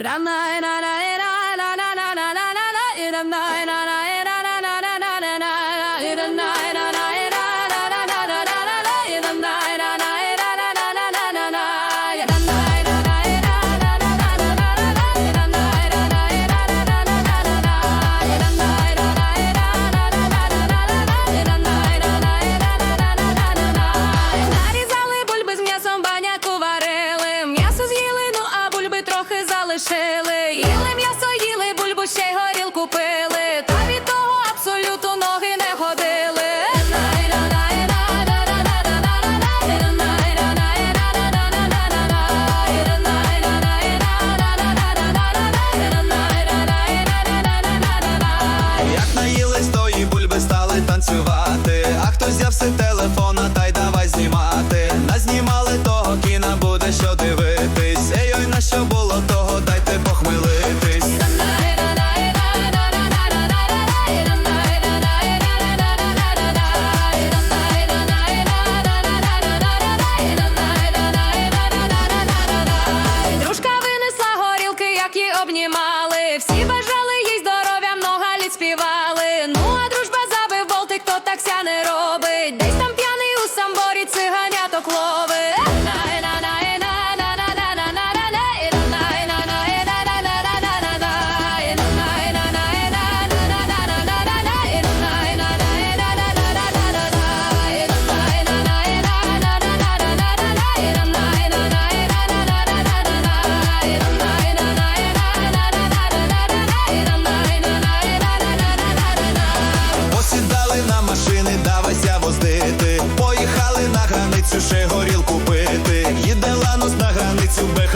Rama, ra, na na na na na na na na. ra, ra, ra, ra, na na. Залишили. Їли м'ясо, їли, бульбу ще й горілку пили. Та від того абсолюту ноги не ходили. Як наїлись pianerò too bad.